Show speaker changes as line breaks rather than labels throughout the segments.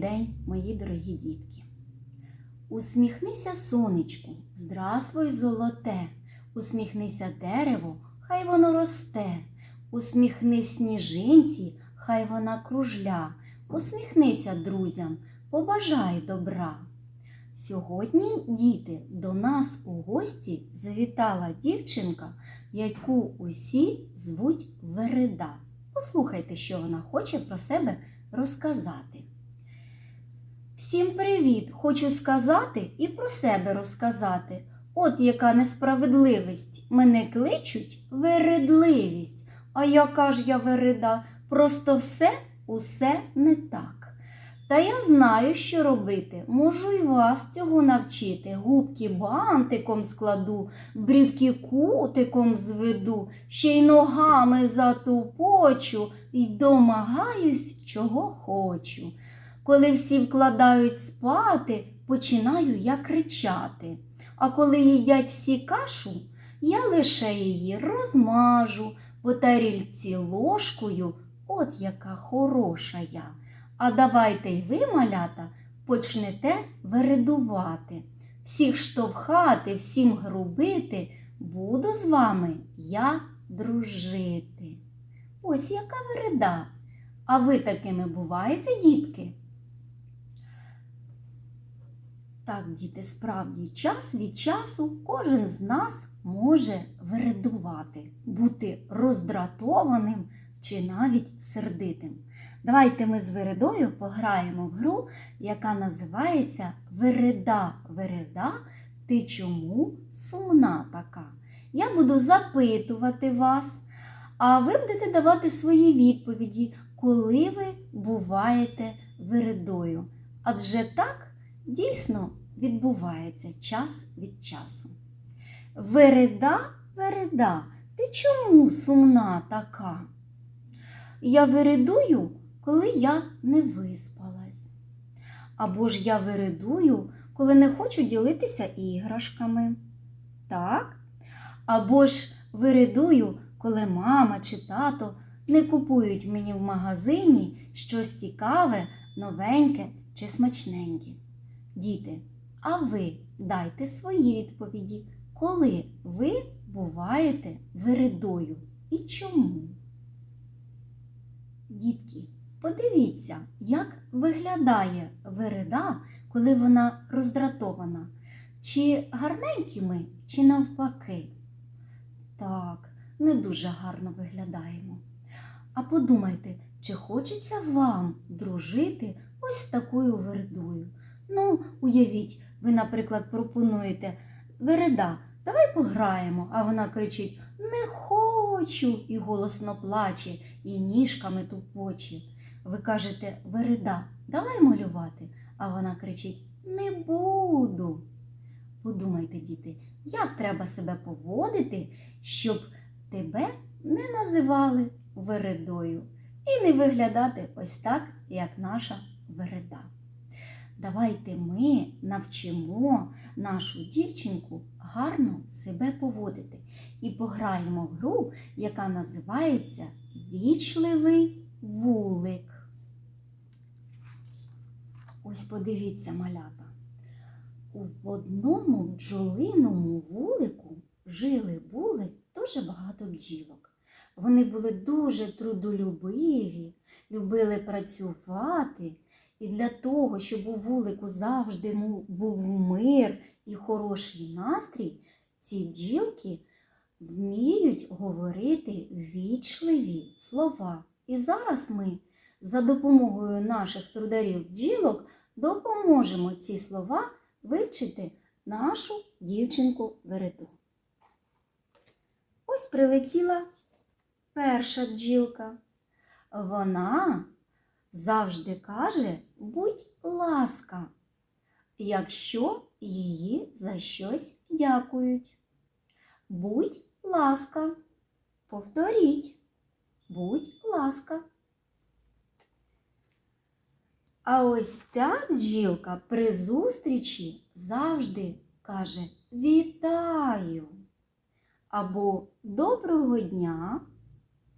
день, мої дорогі дітки. Усміхнися, сонечку, здравствуй, золоте, усміхнися дереву, хай воно росте, усміхнись сніжинці, хай вона кружля, усміхнися друзям, побажай добра. Сьогодні, діти, до нас у гості завітала дівчинка, яку усі звуть Вереда. Послухайте, що вона хоче про себе розказати. Всім привіт! Хочу сказати і про себе розказати. От яка несправедливість. Мене кличуть вередливість. А яка ж я вереда? Просто все усе не так. Та я знаю, що робити. Можу й вас цього навчити. Губки бантиком складу, брівки кутиком зведу, ще й ногами затупочу й домагаюсь, чого хочу. Коли всі вкладають спати, починаю я кричати. А коли їдять всі кашу, я лише її розмажу по тарільці ложкою, от яка хороша я. А давайте й ви, малята, почнете вередувати. Всіх штовхати, всім грубити, буду з вами я дружити. Ось яка вереда. А ви такими буваєте, дітки? Так, діти, справді, час від часу кожен з нас може вередувати, бути роздратованим чи навіть сердитим. Давайте ми з Вередою пограємо в гру, яка називається Вереда, Вереда, ти чому сумна така? Я буду запитувати вас, а ви будете давати свої відповіді, коли ви буваєте вередою. Адже так дійсно відбувається час від часу. Вереда, Вереда, ти чому сумна така? Я вередую, коли я не виспалась. Або ж я вередую, коли не хочу ділитися іграшками. Так? Або ж вередую, коли мама чи тато не купують мені в магазині щось цікаве, новеньке чи смачненьке. Діти, а ви дайте свої відповіді, коли ви буваєте вередою і чому? Дітки, подивіться, як виглядає вереда, коли вона роздратована. Чи гарненькі ми, чи навпаки? Так, не дуже гарно виглядаємо. А подумайте, чи хочеться вам дружити ось такою вередою? Ну, уявіть, ви, наприклад, пропонуєте Вереда, давай пограємо, а вона кричить Не хочу і голосно плаче, і ніжками тупоче. Ви кажете Вереда, давай малювати, а вона кричить Не буду. Подумайте, діти, як треба себе поводити, щоб тебе не називали вередою і не виглядати ось так, як наша вереда. Давайте ми навчимо нашу дівчинку гарно себе поводити і пограємо в гру, яка називається Вічливий вулик. Ось подивіться, малята. В одному бджолиному вулику жили були дуже багато бджілок. Вони були дуже трудолюбиві, любили працювати. І для того, щоб у вулику завжди був мир і хороший настрій, ці бджілки вміють говорити вічливі слова. І зараз ми за допомогою наших трударів бджілок допоможемо ці слова вивчити нашу дівчинку Вереду. Ось прилетіла перша бджілка. Вона завжди каже будь ласка, якщо її за щось дякують. Будь ласка, повторіть, будь ласка. А ось ця бджілка при зустрічі завжди каже Вітаю! Або доброго дня,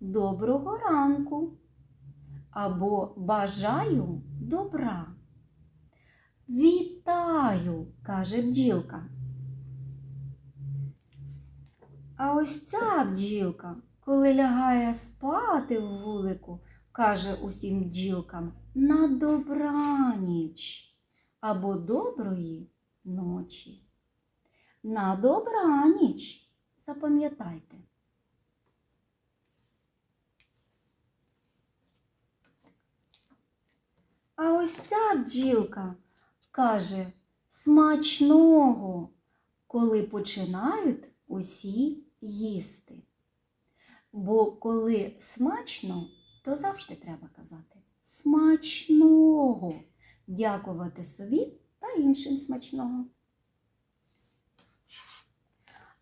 доброго ранку або бажаю добра. Вітаю, каже бджілка. А ось ця бджілка, коли лягає спати в вулику, каже усім бджілкам на добраніч або доброї ночі. На добраніч. Запам'ятайте. А ось ця бджілка каже смачного, коли починають усі їсти. Бо коли смачно, то завжди треба казати смачного, дякувати собі та іншим смачного.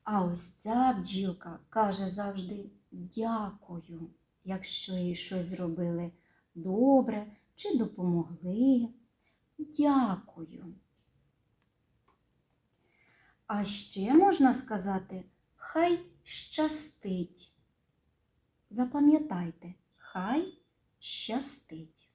А ось ця бджілка каже завжди дякую, якщо їй щось зробили добре чи допомогли. Дякую. А ще можна сказати хай щастить. Запам'ятайте, хай щастить.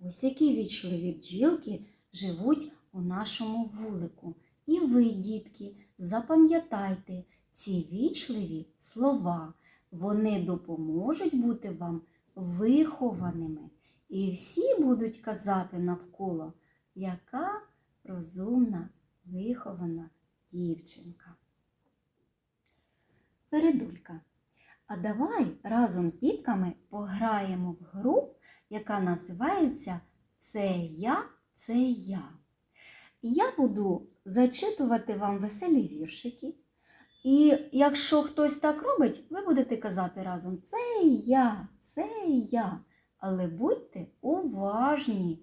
Ось які вічливі бджілки живуть у нашому вулику. І ви, дітки, запам'ятайте ці вічливі слова. Вони допоможуть бути вам вихованими. І всі будуть казати навколо, яка розумна, вихована дівчинка. Передулька. А давай разом з дітками пограємо в гру, яка називається Це я, це я. Я буду зачитувати вам веселі віршики. І якщо хтось так робить, ви будете казати разом Це я, це я. Але будьте уважні.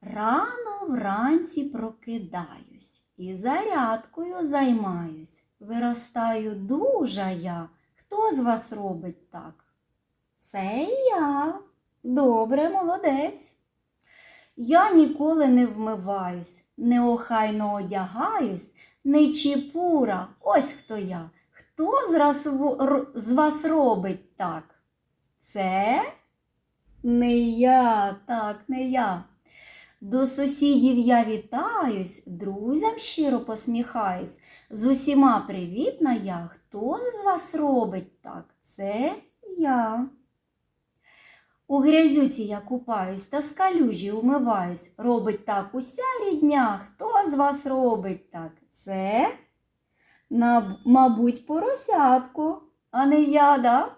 Рано вранці прокидаюсь і зарядкою займаюсь. Виростаю дуже я. Хто з вас робить так? Це я. Добре, молодець. Я ніколи не вмиваюсь, неохайно одягаюсь, не чіпура. Ось хто я. Хто з, вас робить так? Це не я, так, не я. До сусідів я вітаюсь, друзям щиро посміхаюсь. З усіма привітна я. Хто з вас робить так? Це я. У грязюці я купаюсь та з калюжі умиваюсь. Робить так уся рідня. Хто з вас робить так? Це, мабуть, поросятко, а не я, да?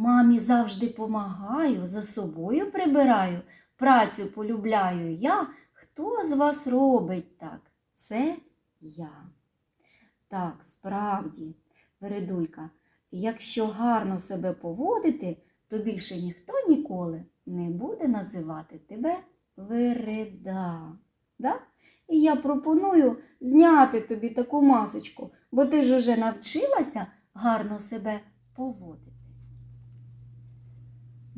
Мамі завжди помагаю, за собою прибираю, працю полюбляю я. Хто з вас робить так? Це я. Так, справді, Вередулька, якщо гарно себе поводити, то більше ніхто ніколи не буде називати тебе Вереда. Да? І я пропоную зняти тобі таку масочку, бо ти ж уже навчилася гарно себе поводити.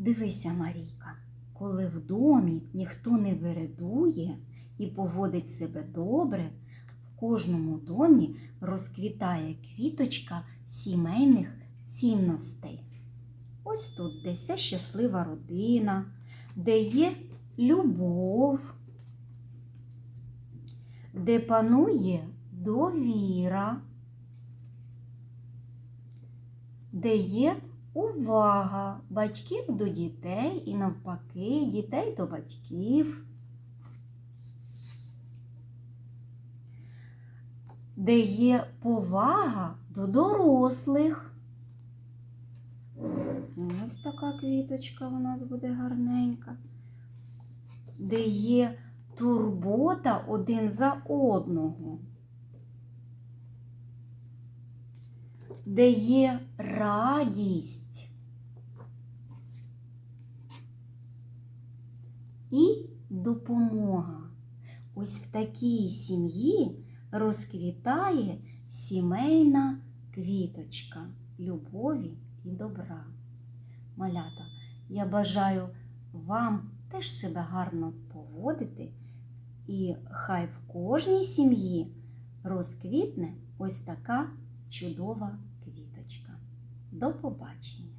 Дивися, Марійка, коли в домі ніхто не вередує і поводить себе добре, в кожному домі розквітає квіточка сімейних цінностей. Ось тут десь щаслива родина, де є любов, де панує довіра, де є увага! Батьків до дітей і навпаки дітей до батьків, де є повага до дорослих. Ось така квіточка у нас буде гарненька, де є турбота один за одного, де є радість і допомога. Ось в такій сім'ї розквітає сімейна квіточка любові і добра. Малята, я бажаю вам теж себе гарно поводити, і хай в кожній сім'ї розквітне ось така чудова квіточка. До побачення!